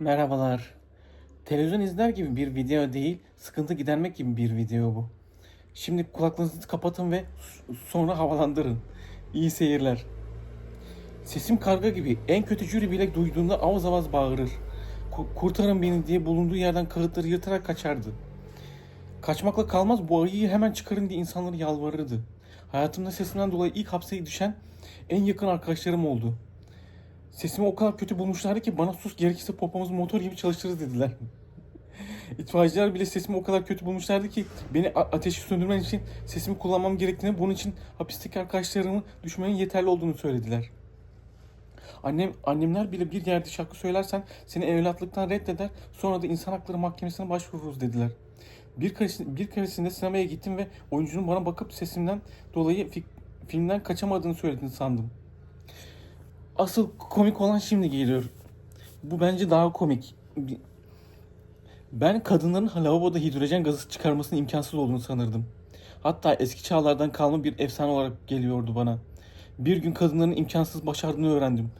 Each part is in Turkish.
Merhabalar. Televizyon izler gibi bir video değil, sıkıntı gidermek gibi bir video bu. Şimdi kulaklarınızı kapatın ve sonra havalandırın. İyi seyirler. Sesim karga gibi. En kötü jüri bile duyduğunda avaz avaz bağırır. Ku- Kurtarın beni diye bulunduğu yerden kağıtları yırtarak kaçardı. Kaçmakla kalmaz bu ayıyı hemen çıkarın diye insanları yalvarırdı. Hayatımda sesimden dolayı ilk hapse düşen en yakın arkadaşlarım oldu. Sesimi o kadar kötü bulmuşlardı ki bana sus gerekirse popomuzu motor gibi çalıştırırız dediler. İtfaiyeciler bile sesimi o kadar kötü bulmuşlardı ki beni ateşi söndürmen için sesimi kullanmam gerektiğini bunun için hapisteki arkadaşlarımı düşmenin yeterli olduğunu söylediler. Annem, annemler bile bir yerde şarkı söylersen seni evlatlıktan reddeder sonra da insan hakları mahkemesine başvururuz dediler. Bir, keresinde, bir keresinde sinemaya gittim ve oyuncunun bana bakıp sesimden dolayı fi- filmden kaçamadığını söylediğini sandım. Asıl komik olan şimdi geliyor. Bu bence daha komik. Ben kadınların lavaboda hidrojen gazı çıkarmasının imkansız olduğunu sanırdım. Hatta eski çağlardan kalma bir efsane olarak geliyordu bana. Bir gün kadınların imkansız başardığını öğrendim.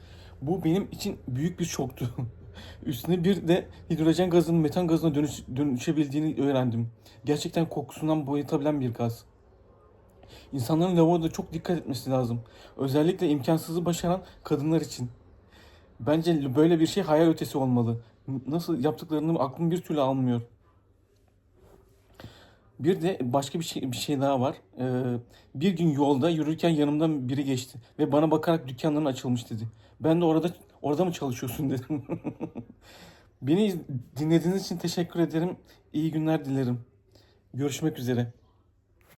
Bu benim için büyük bir şoktu. Üstüne bir de hidrojen gazının metan gazına dönüş, dönüşebildiğini öğrendim. Gerçekten kokusundan boyutabilen bir gaz. İnsanların lavaboda çok dikkat etmesi lazım. Özellikle imkansızı başaran kadınlar için. Bence böyle bir şey hayal ötesi olmalı. Nasıl yaptıklarını aklım bir türlü almıyor. Bir de başka bir şey bir şey daha var. Ee, bir gün yolda yürürken yanımdan biri geçti ve bana bakarak dükkanların açılmış dedi. Ben de orada orada mı çalışıyorsun dedim. Beni iz- dinlediğiniz için teşekkür ederim. İyi günler dilerim. Görüşmek üzere.